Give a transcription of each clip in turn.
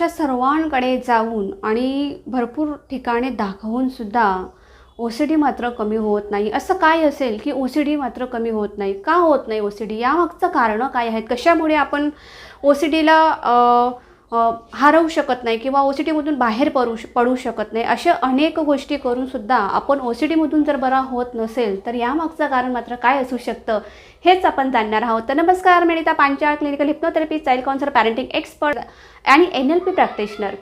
अशा सर्वांकडे जाऊन आणि भरपूर ठिकाणे दाखवूनसुद्धा ओ सी डी मात्र कमी होत नाही. असं काय असेल की ओ सी डी मात्र कमी होत नाही? का होत नाही ओ सी डी यामागचं कारणं काय आहेत? कशामुळे आपण ओ सी डीला हरवू शकत नाही किंवा ओ सी डीमधून बाहेर पडू श पडू शकत नाही अशा अनेक गोष्टी करूनसुद्धा आपण ओ सी डीमधून जर बरा होत नसेल तर यामागचं कारण मात्र काय असू शकतं हेच आपण जाणणार आहोत. तर नमस्कार मिळता Panchal clinical hypnotherapy child counsellor parenting expert आणि एन एल पी प्रॅक्टिशनर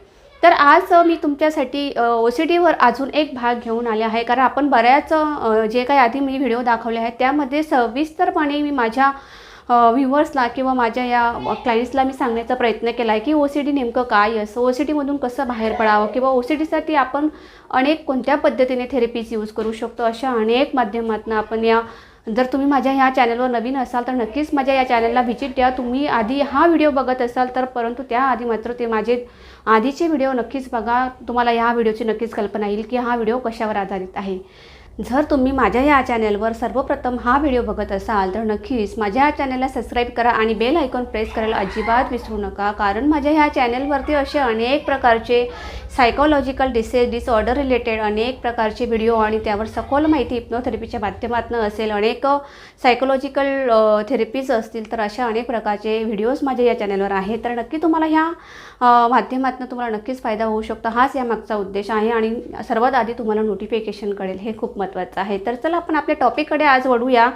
तर आज मी तुमच्यासाठी ओ सी डीवर अजून एक भाग घेऊन आले आहे कारण आपण बऱ्याच जे काही आधी मी व्हिडिओ दाखवले आहेत त्यामध्ये सविस्तरपणे मी माझ्या व्ह्युअर्सला किंवा माझ्या या क्लायंट्सला मी सांगण्याचा प्रयत्न केला आहे की ओ सी डी नेमकं काय असं ओ सी डीमधून कसं बाहेर पडावं किंवा ओ सी डीसाठी आपण अनेक कोणत्या पद्धतीने थेरपीज यूज करू शकतो? अशा अनेक माध्यमातून आपण या जर तुम्ही माझ्या ह्या चॅनलवर नवीन असाल तर नक्कीच माझ्या या चॅनलला व्हिजिट द्या. तुम्ही आधी हा व्हिडिओ बघत असाल तर परंतु त्याआधी मात्र ते माझे आधीचे व्हिडिओ नक्कीच बघा. तुम्हाला या व्हिडिओची नक्कीच कल्पना येईल की हा व्हिडिओ कशावर आधारित आहे. जर तुम्ही माझ्या या चॅनलवर सर्वप्रथम हा व्हिडिओ बघत असाल तर नक्कीच माझ्या या चॅनलला सबस्क्राईब करा आणि बेल आयकॉन प्रेस करायला अजिबात विसरू नका. कारण माझ्या ह्या चॅनलवरती असे अनेक प्रकारचे सायकोलॉजिकल डिसेस डिसऑर्डर रिलेटेड अनेक प्रकारचे व्हिडिओ आणि त्यावर सखोल माहिती हिप्नोथेरपीच्या माध्यमातून असेल. अनेक सायकोलॉजिकल थेरपीज असतील तर अशा अनेक प्रकारचे व्हिडिओज माझ्या या चॅनलवर आहेत. तर नक्की तुम्हाला ह्या माध्यमातून तुम्हाला नक्कीच फायदा होऊ शकतो. हाच या मागचा उद्देश आहे आणि सर्वात आधी तुम्हाला नोटिफिकेशन कळेल. हे खूप महत्त्वाचं आहे. तर चला आपण आपल्या टॉपिककडे आज वळूया.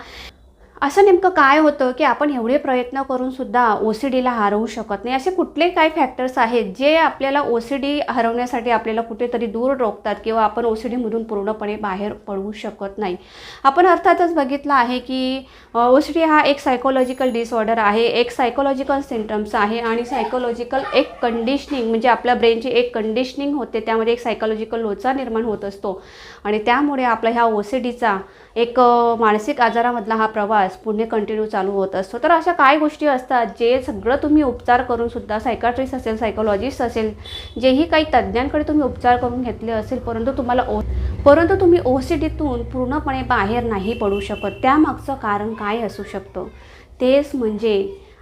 असं नेमकं काय होतं की आपण एवढे प्रयत्न करून सुद्धा ओ सी डीला हरवू शकत नाही? असे कुठले काय फॅक्टर्स आहेत जे आपल्याला ओ सी डी हरवण्यासाठी आपल्याला कुठेतरी दूर रोखतात किंवा आपण ओ सी डीमधून पूर्णपणे बाहेर पडू शकत नाही? आपण अर्थातच बघितलं आहे की ओ सी डी हा एक सायकोलॉजिकल डिसऑर्डर आहे एक सायकोलॉजिकल सिम्टम्स आहे आणि सायकोलॉजिकल एक कंडिशनिंग म्हणजे आपल्या ब्रेनची एक कंडिशनिंग होते. त्यामध्ये एक सायकोलॉजिकल लोचा निर्माण होत असतो. आणि त्यामुळे आपला ह्या ओ सी डीचा एक मानसिक आजारामधला हा प्रवास पुढे कंटिन्यू चालू होत असतो. तर अशा काय गोष्टी असतात जे सगळं तुम्ही उपचार करूनसुद्धा सायकाट्रिस्ट असेल सायकोलॉजिस्ट असेल जेही काही तज्ज्ञांकडे तुम्ही उपचार करून घेतले असेल परंतु तुम्हाला ओ परंतु तुम्ही ओ सी डीतून पूर्णपणे बाहेर नाही पडू शकत त्यामागचं कारण काय असू शकतं? तेच म्हणजे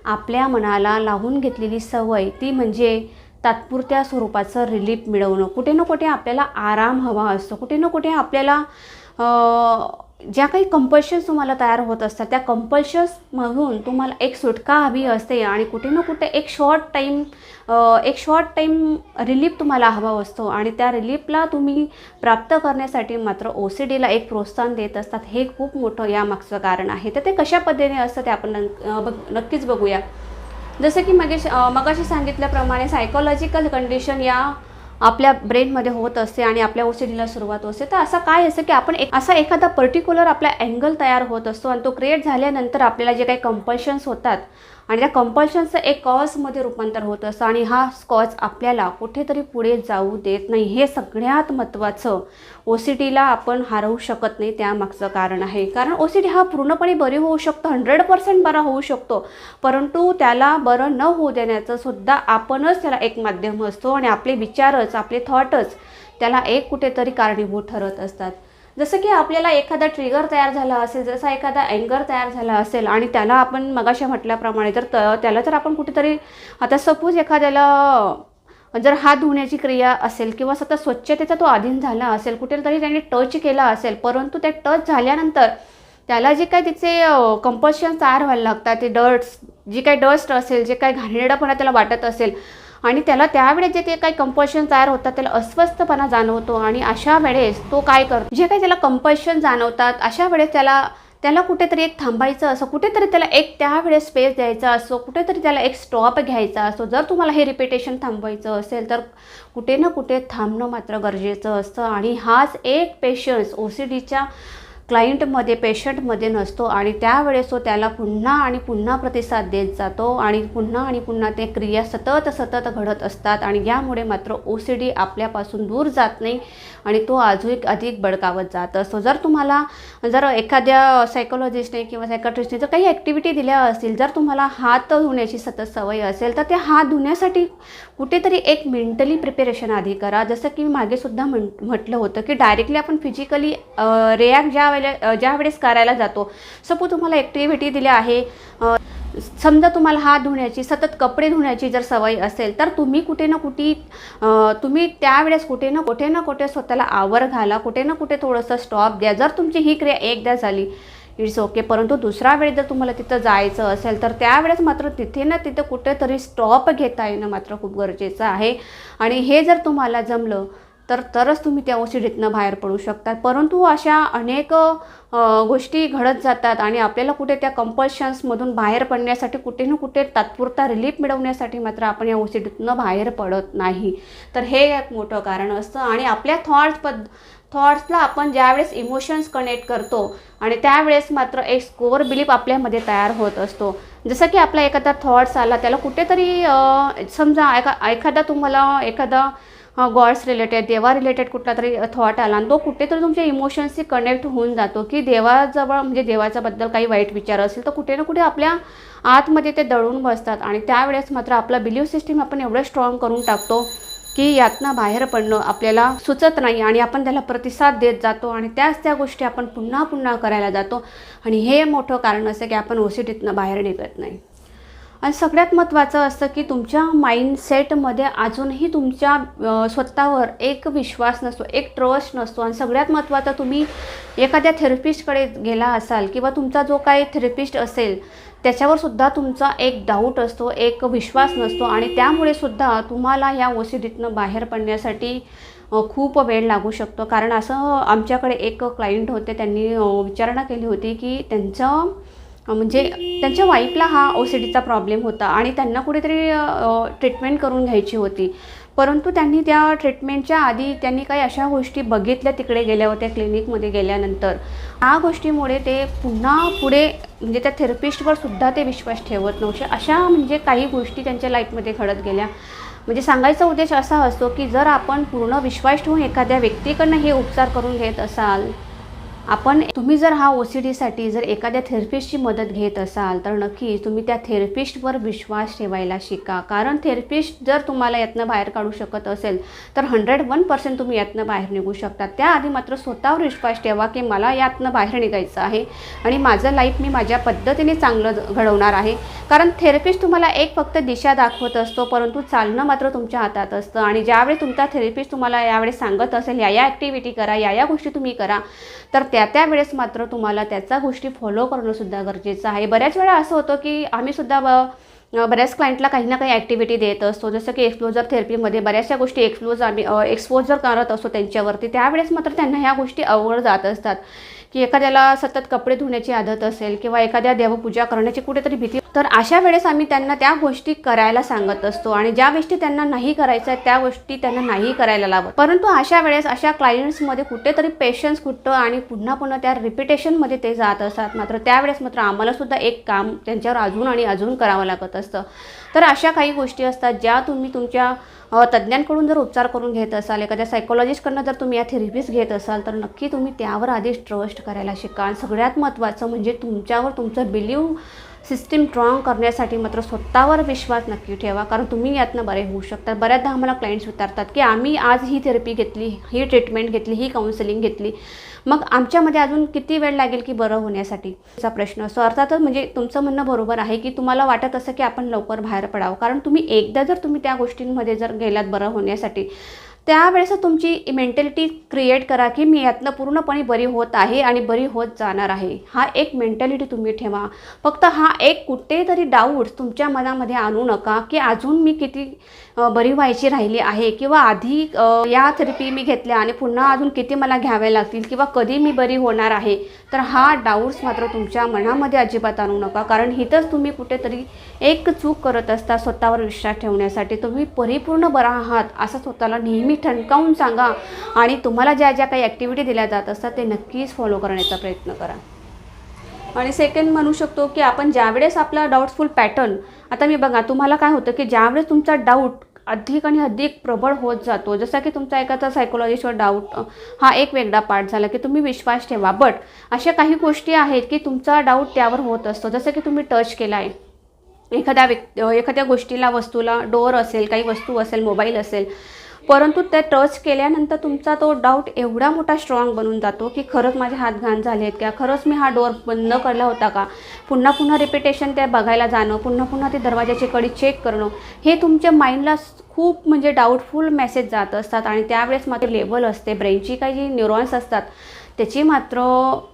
आपल्या मनाला लावून घेतलेली सवय ती म्हणजे तात्पुरत्या स्वरूपाचं रिलीफ मिळवणं. कुठे ना कुठे आपल्याला आराम हवा असतो. कुठे ना कुठे आपल्याला ज्या काही कंपल्शन्स तुम्हाला तयार होत असतात त्या कंपल्शन्समधून तुम्हाला एक सुटका हवी असते आणि कुठे ना कुठे एक शॉर्ट टाईम एक शॉर्ट टाईम रिलीफ तुम्हाला हवा असतो आणि त्या रिलीफला तुम्ही प्राप्त करण्यासाठी मात्र ओ सी डीला एक प्रोत्साहन देत असतात. हे खूप मोठं यामागचं कारण आहे. तर ते कशा पद्धतीने असतं ते आपण नक् बघ नक्कीच बघूया. जसं की मगे मगाशी सांगितल्याप्रमाणे सायकोलॉजिकल कंडिशन या आपल्या ब्रेनमध्ये होत असते आणि आपल्या ओ सुरुवात होते. तर असं काय असतं की आपण एक असा एखादा पर्टिक्युलर आपला अँगल तयार होत असतो आणि तो क्रिएट झाल्यानंतर आपल्याला जे काही कंपल्शन्स होतात आणि त्या कंपल्शनचं एक कॉजमध्ये रूपांतर होत असतं आणि हा कॉज आपल्याला कुठेतरी पुढे जाऊ देत नाही. हे सगळ्यात महत्त्वाचं ओ सी डीला आपण हरवू शकत नाही त्यामागचं कारण आहे. कारण ओ सी डी हा पूर्णपणे बरी होऊ शकतो हंड्रेड पर्सेंट बरा होऊ शकतो. परंतु त्याला बरं न होऊ देण्याचं सुद्धा आपणच त्याला एक माध्यम असतो आणि आपले विचारच आपले थॉटच त्याला एक कुठेतरी कारणीभूत ठरत असतात. जसं की आपल्याला एखादा ट्रिगर तयार झाला असेल जसा एखादा अँगर तयार झाला असेल आणि त्याला आपण मगाशी म्हटल्याप्रमाणे जर त- त्याला जर आपण कुठेतरी आता सपोज एखाद्याला जर हात धुण्याची क्रिया असेल किंवा सतत स्वच्छतेचा तो अधीन झाला असेल कुठेतरी त्याने टच केला असेल परंतु ते टच झाल्यानंतर त्याला जे काय तिचे कंपल्शन तयार व्हायला लागतात ते डर्ट्स जी काही डस्ट असेल जे काही घाणेरडापणा त्याला वाटत असेल आणि त्याला त्यावेळेस जे ते काही कंपल्शन तयार होतात त्याला अस्वस्थपणा जाणवतो आणि अशा वेळेस तो काय करतो जे काही त्याला कंपल्शन जाणवतात अशा वेळेस त्याला त्याला कुठेतरी एक थांबायचं असं कुठेतरी त्याला एक त्यावेळेस स्पेस द्यायचा असो कुठेतरी त्याला एक स्टॉप घ्यायचा असो जर तुम्हाला हे रिपिटेशन थांबवायचं असेल तर कुठे ना कुठे थांबणं मात्र गरजेचं असतं. आणि हाच एक पेशन्स ओ सी डीच्या क्लायंटमध्ये पेशंटमध्ये नसतो आणि त्यावेळेस तो त्याला पुन्हा आणि पुन्हा प्रतिसाद देत जातो आणि पुन्हा आणि पुन्हा ते क्रिया सतत सतत घडत असतात आणि यामुळे मात्र ओ सी डी आपल्यापासून दूर जात नाही आणि तो अजून अधिक बळकावत जात असतो. जर तुम्हाला जर एखाद्या सायकोलॉजिस्टने किंवा सायकॉट्रिस्टने जर काही ॲक्टिव्हिटी दिल्या असतील जर तुम्हाला हात धुण्याची सतत सवय असेल तर ते हात धुण्यासाठी कुठेतरी एक मेंटली प्रिपेरेशन आधी करा. जसं की मागेसुद्धा म्हण म्हटलं होतं की डायरेक्टली आपण फिजिकली रिॲक्ट ज्या वेळेला ज्या वेळेस करायला जातो. सपोज तुम्हाला ॲक्टिव्हिटी दिल्या आहे. समजा तुम्हाला हात धुण्याची सतत कपडे धुण्याची जर सवय असेल तर तुम्ही कुठे ना कुठे तुम्ही त्यावेळेस कुठे ना कुठे ना कुठे स्वतःला आवर घाला कुठे ना कुठे थोडंसं स्टॉप द्या जर तुमची ही क्रिया एकदा झाली इट्स ओके परंतु दुसरा वेळ जर तुम्हाला तिथं जायचं असेल तर त्यावेळेस मात्र तिथे ना तिथं कुठेतरी स्टॉप घेता येणं मात्र खूप गरजेचं आहे. आणि हे जर तुम्हाला जमलं तर तरच तुम्ही त्या ओसिडीतनं बाहेर पडू शकतात. परंतु अशा अनेक गोष्टी घडत जातात आणि आपल्याला कुठे त्या कंपल्शन्समधून बाहेर पडण्यासाठी कुठे ना कुठे तात्पुरता रिलीफ मिळवण्यासाठी मात्र आपण या ओसिडीतनं बाहेर पडत नाही. तर हे एक मोठं कारण असतं आणि आपल्या थॉट्स पद थॉट्सला आपण ज्यावेळेस इमोशन्स कनेक्ट करतो आणि त्यावेळेस मात्र एक स्कोअर बिलीफ आपल्यामध्ये तयार होत असतो. जसं की आपला एखादा थॉट्स आला त्याला कुठेतरी समजा एका एखादा तुम्हाला एखादा गॉड्स रिलेटेड देवा रिलेटेड कुठला तरी थॉट आला आणि तो कुठेतरी तुमच्या इमोशन्सशी कनेक्ट होऊन जातो की देवाजवळ म्हणजे देवाच्याबद्दल काही वाईट विचार असेल तर कुठे ना कुठे आपल्या आतमध्ये ते दळून बसतात आणि त्यावेळेस मात्र आपला बिलीव सिस्टीम आपण एवढं स्ट्रॉंग करून टाकतो की यातनं बाहेर पडणं आपल्याला सुचत नाही आणि आपण त्याला प्रतिसाद देत जातो आणि त्याच त्या गोष्टी आपण पुन्हा पुन्हा करायला जातो. आणि हे मोठं कारण असं की आपण ओसिटीतनं बाहेर निघत नाही. आणि सगळ्यात महत्त्वाचं असतं की तुमच्या माइंडसेटमध्ये अजूनही तुमच्या स्वतःवर एक विश्वास नसतो एक ट्रस्ट नसतो. आणि सगळ्यात महत्त्वाचं तुम्ही एखाद्या थेरपिस्टकडे गेला असाल किंवा तुमचा जो काही थेरपिस्ट असेल त्याच्यावर सुद्धा तुमचा एक डाऊट असतो एक विश्वास नसतो. आणि त्यामुळे सुद्धा तुम्हाला या ओसिडीतनं बाहेर पडण्यासाठी खूप वेळ लागू शकतो. कारण असं आमच्याकडे एक क्लायंट होते त्यांनी विचारणा केली होती की त्यांचं म्हणजे त्यांच्या वाईफला हा ओ सी डीचा प्रॉब्लेम होता आणि त्यांना कुठेतरी ट्रीटमेंट करून घ्यायची होती. परंतु त्यांनी त्या ट्रीटमेंटच्या आधी त्यांनी काही अशा गोष्टी बघितल्या तिकडे गेल्या होत्या क्लिनिकमध्ये गेल्यानंतर. ह्या गोष्टीमुळे ते पुन्हा पुढे म्हणजे त्या थेरपिस्टवर सुद्धा ते विश्वास ठेवत नव्हते. अशा म्हणजे काही गोष्टी त्यांच्या लाईफमध्ये घडत गेल्या. म्हणजे सांगायचा उद्देश असा असतो की जर आपण पूर्ण विश्वास ठेवून एखाद्या व्यक्तीकडनं हे उपचार करून घेत असाल आपण तुम्ही जर हा ओ सी डीसाठी जर एखाद्या थेरपिस्टची मदत घेत असाल तर नक्की तुम्ही त्या थेरपिस्टवर विश्वास ठेवायला शिका. कारण थेरपिस्ट जर तुम्हाला यातनं बाहेर काढू शकत असेल तर हंड्रेड वन पर्सेंट तुम्ही यातनं बाहेर निघू शकता. त्याआधी मात्र स्वतःवर विश्वास ठेवा की मला यातनं बाहेर निघायचं आहे आणि माझं लाईफ मी माझ्या पद्धतीने चांगलं घडवणार आहे. कारण थेरपिस्ट तुम्हाला एक फक्त दिशा दाखवत असतो परंतु चालणं मात्र तुमच्या हातात असतं आणि ज्यावेळी तुमचा थेरपिस्ट तुम्हाला यावेळी सांगत असेल या या ॲक्टिव्हिटी करा या या गोष्टी तुम्ही करा तर त्या त्या वेळेस मात्र तुम्हाला त्याचा गोष्टी फॉलो करणंसुद्धा गरजेचं आहे. बऱ्याच वेळा असं होतं की आम्हीसुद्धा ब- बऱ्याच क्लायंटला काही ना काही ॲक्टिव्हिटी देत असतो. जसं की एक्सप्लोजर थेरपीमध्ये बऱ्याचशा गोष्टी एक्सप्लोज आम्ही एक्सपोजर करत असतो त्यांच्यावरती त्यावेळेस मात्र त्यांना ह्या गोष्टी अवघड जात असतात. की एखाद्याला सतत कपडे धुण्याची आदत असेल किंवा एखाद्या देवपूजा करण्याची कुठेतरी भीती तर अशा वेळेस आम्ही त्यांना त्या गोष्टी करायला सांगत असतो आणि ज्या गोष्टी त्यांना नाही करायच्या त्या गोष्टी त्यांना नाही करायला लावत. परंतु अशा वेळेस अशा क्लायंट्समध्ये कुठेतरी पेशन्स कुठं आणि पुन्हा पुन्हा त्या रिपिटेशनमध्ये ते जात असतात. मात्र त्यावेळेस मात्र आम्हाला सुद्धा एक काम त्यांच्यावर अजून आणि अजून करावं लागत असतं. तर अशा काही गोष्टी असतात ज्या तुम्ही तुमच्या तज्ज्ञांकडून जर उपचार करून घेत असाल एखाद्या सायकोलॉजिस्टकडनं जर तुम्ही या थेरपीज घेत असाल तर नक्की तुम्ही त्यावर आधीच ट्रस्ट करायला शिका. आणि सगळ्यात महत्त्वाचं म्हणजे तुमच्यावर तुमचं बिलीव सिस्टीम स्ट्रॉंग करण्यासाठी मात्र स्वतःवर विश्वास नक्की ठेवा कारण तुम्ही यातनं बरे होऊ शकता. बऱ्याचदा आम्हाला क्लायंट्स विचारतात की आम्ही आज ही थेरपी घेतली ही ट्रीटमेंट घेतली ही काउन्सिलिंग घेतली. मग आमच्यामध्ये अजून किती वेळ लागेल की बरं होण्यासाठी? असा प्रश्न. असतो अर्थातच म्हणजे तुमचं म्हणणं बरोबर आहे की तुम्हाला वाटत असं की आपण लवकर बाहेर पडावं. कारण तुम्ही एकदा जर तुम्ही त्या गोष्टींमध्ये जर गेलात बरं होण्यासाठी त्यावेळेस तुमची मेंटॅलिटी क्रिएट करा की मी यातनं पूर्णपणे बरी होत आहे आणि बरी होत जाणार आहे. हा एक मेंटॅलिटी तुम्ही ठेवा. फक्त हा एक कुठेतरी डाऊट्स तुमच्या मनामध्ये आणू नका की अजून मी किती बरी व्हायची राहिली आहे किंवा आधी या थेरपी मी घेतल्या आणि पुन्हा अजून किती मला घ्याव्या लागतील किंवा कधी मी बरी होणार आहे तर हा डाऊट्स मात्र तुमच्या मनामध्ये अजिबात आणू नका. कारण हिथंच तुम्ही कुठेतरी एक चूक करत असता स्वतःवर विश्वास ठेवण्यासाठी. तुम्ही परिपूर्ण बरा आहात असं स्वतःला नेहमी ठणकावून सांगा. आणि तुम्हाला ज्या ज्या काही ॲक्टिव्हिटी दिल्या जात असतात ते नक्कीच फॉलो करण्याचा प्रयत्न करा. आणि सेकंड म्हणू शकतो की आपण ज्यावेळेस आपला डाऊटफुल पॅटर्न आता मी बघा तुम्हाला काय होतं की ज्यावेळेस तुमचा डाऊट अधिक आणि अधिक प्रबळ होत जातो जसा की तुमचा एखादा सायकोलॉजीवर डाऊट हा एक वेगळा पार्ट झाला की तुम्ही विश्वास ठेवा. बट अशा काही गोष्टी आहेत की तुमचा डाऊट त्यावर होत असतो. जसं की तुम्ही टच केला आहे एखाद्या व्यक् एखाद्या गोष्टीला वस्तूला डोअर असेल काही वस्तू असेल मोबाईल असेल परंतु ते टच केल्यानंतर तुमचा तो डाऊट एवढा मोठा स्ट्रॉंग बनून जातो की खरंच माझे हात घाण झाले आहेत का? खरंच मी हा डोअर बंद करला होता का? पुन्हा पुन्हा रिपिटेशन त्या बघायला जाणं पुन्हा पुन्हा ते दरवाजाची कडी चेक करणं हे तुमच्या माइंडला खूप म्हणजे डाऊटफुल मेसेज जात असतात आणि त्यावेळेस मात्र लेवल असते. ब्रेनची काही जी न्यूरॉन्स असतात त्याची मात्र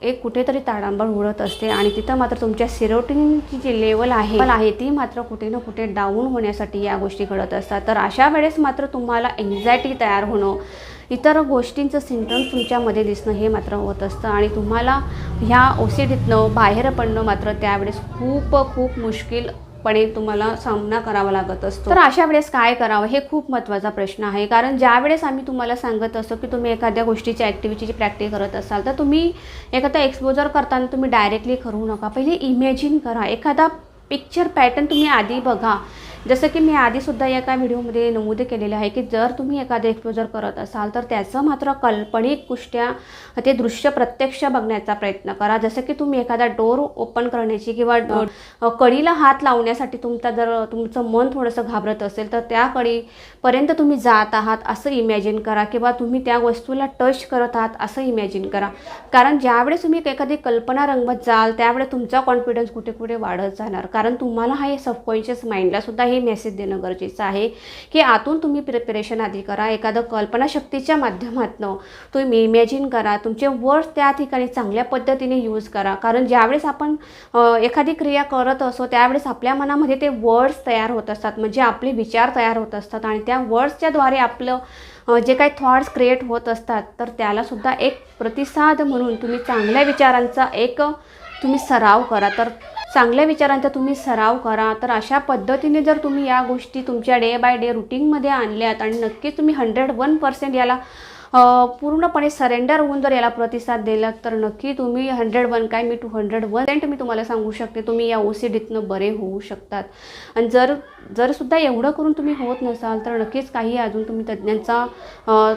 एक कुठेतरी ताडांबळ उडत असते आणि तिथं मात्र तुमच्या सिरोटिनची जी लेवल आहे आहे ती मात्र कुठे ना कुठे डाऊन होण्यासाठी या गोष्टी घडत असतात. तर अशा वेळेस मात्र तुम्हाला एन्झायटी तयार होणं इतर गोष्टींचं सिम्टम्स तुमच्यामध्ये दिसणं हे मात्र होत असतं आणि तुम्हाला ह्या ओसिडीतनं बाहेर पडणं मात्र त्यावेळेस खूप खूप मुश्किल पणे तुम्हाला सामना करावा लागत असतो. तर अशा वेळेस काय करावं हे खूप महत्त्वाचा प्रश्न आहे. कारण ज्या वेळेस आम्ही तुम्हाला सांगत असतो की तुम्ही एखाद्या गोष्टीची ॲक्टिव्हिटीची प्रॅक्टिस करत असाल तर तुम्ही एखादा एक्सपोजर करताना तुम्ही डायरेक्टली करू नका. पहिले इमॅजिन करा. एखादा पिक्चर पॅटर्न तुम्ही आधी बघा. जसं की मी आधीसुद्धा एका व्हिडिओमध्ये नमूद केलेलं आहे की जर तुम्ही एखादं एक्सपोजर करत असाल तर त्याचं मात्र काल्पनिकदृष्ट्या ते दृश्य प्रत्यक्ष बघण्याचा प्रयत्न करा. जसं की तुम्ही एखादा डोर ओपन करण्याची किंवा डो- कडीला हात लावण्यासाठी तुमचा जर तुमचं मन थोडंसं घाबरत असेल तर त्या कडीपर्यंत तुम्ही जात आहात असं इमॅजिन करा किंवा तुम्ही त्या वस्तूला टच करत आहात असं इमॅजिन करा. कारण ज्यावेळेस तुम्ही एखादी कल्पना रंगवत जाल त्यावेळेस तुमचा कॉन्फिडन्स कुठे कुठे वाढत जाणार. कारण तुम्हाला हा हे सबकॉन्शियस माइंडला सुद्धा हे मेसेज देणं गरजेचं आहे की आतून तुम्ही प्रिपरेशन आधी करा. एखादं कल्पनाशक्तीच्या माध्यमातून तुम्ही इमॅजिन करा. तुमचे वर्ड्स त्या ठिकाणी चांगल्या पद्धतीने यूज करा. कारण ज्यावेळेस आपण एखादी क्रिया करत असो त्यावेळेस आपल्या मनामध्ये ते वर्ड्स तयार होत असतात. म्हणजे आपले विचार तयार होत असतात आणि त्या वर्ड्सच्याद्वारे आपलं जे काही थॉट्स क्रिएट होत असतात तर त्यालासुद्धा एक प्रतिसाद म्हणून तुम्ही चांगल्या विचारांचा एक तुम्ही सराव करा. तर चांगल्या विचारांचा तुम्ही सराव करा. तर अशा पद्धतीने जर तुम्ही या गोष्टी तुमच्या डे बाय डे रुटीनमध्ये आणल्यात आणि नक्कीच तुम्ही हंड्रेड वन पर्सेंट याला पूर्णपणे सरेंडर होऊन जर याला प्रतिसाद दिलात तर नक्की तुम्ही हंड्रेड वन काय? मी टू हंड्रेड वन सेंट मी तुम्हाला सांगू शकते. तुम्ही या ओ सी डीतनं बरे होऊ शकतात. आणि जर जर सुद्धा एवढं करून तुम्ही होत नसाल तर नक्कीच काही अजून तुम्ही तज्ज्ञांचा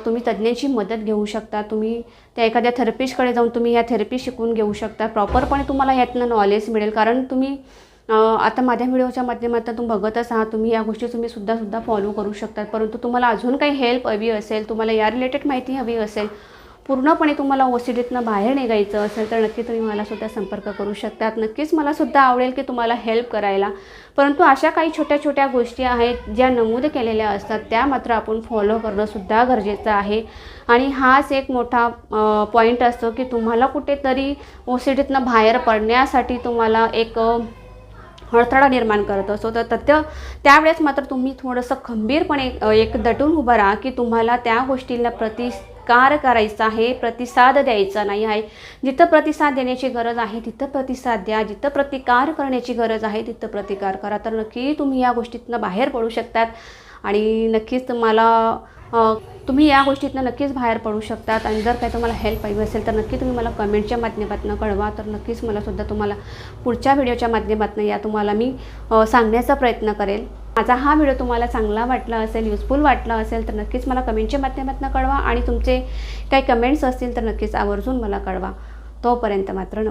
तुम्ही तज्ज्ञांची मदत घेऊ शकता. तुम्ही त्या एखाद्या थेरपिस्टकडे जाऊन तुम्ही ह्या थेरपी शिकून घेऊ शकता. प्रॉपरपणे तुम्हाला यातनं नॉलेज मिळेल. कारण तुम्ही आता माझ्या व्हिडिओच्या माध्यमातून तुम्ही बघतच आहात. तुम्ही या गोष्टी तुम्ही सुद्धा सुद्धा फॉलो करू शकतात. परंतु तुम्हाला अजून काही हेल्प हवी असेल तुम्हाला या रिलेटेड माहिती हवी असेल पूर्णपणे तुम्हाला ओ सी डीतनं बाहेर निघायचं असेल तर नक्की तुम्ही मलासुद्धा संपर्क करू शकतात. नक्कीच मलासुद्धा आवडेल की तुम्हाला हेल्प करायला. परंतु अशा काही छोट्या छोट्या गोष्टी आहेत ज्या नमूद केलेल्या असतात त्या मात्र आपण फॉलो करणंसुद्धा गरजेचं आहे. आणि हाच एक मोठा पॉईंट असतो की तुम्हाला कुठेतरी ओ सी डीतनं बाहेर पडण्यासाठी तुम्हाला एक अडथळा निर्माण करत असतो तर तथ्य त्यावेळेस मात्र तुम्ही थोडंसं खंबीरपणे एक दटून उभं राहा की तुम्हाला त्या गोष्टीला प्रतिकार करायचा आहे प्रतिसाद द्यायचा नाही आहे. जिथं प्रतिसाद देण्याची गरज आहे तिथं प्रतिसाद द्या. जिथं प्रतिकार करण्याची गरज आहे तिथं प्रतिकार करा. तर नक्की तुम्ही या गोष्टीतनं बाहेर पडू शकतात. आणि नक्कीच तुम्हाला तुम्ही या गोष्टीतनं नक्कीच बाहेर पडू शकतात. आणि जर काही तुम्हाला हेल्प पाहिजे असेल तर नक्की तुम्ही मला कमेंटच्या माध्यमातून कळवा. तर नक्कीच मला सुद्धा तुम्हाला पुढच्या व्हिडिओच्या माध्यमातून या तुम्हाला मी सांगण्याचा प्रयत्न करेल. माझा हा व्हिडिओ तुम्हाला चांगला वाटला असेल युजफुल वाटला असेल तर नक्कीच मला कमेंटच्या माध्यमातून कळवा. आणि तुमचे काही कमेंट्स असतील तर नक्कीच आवर्जून मला कळवा. तोपर्यंत मात्र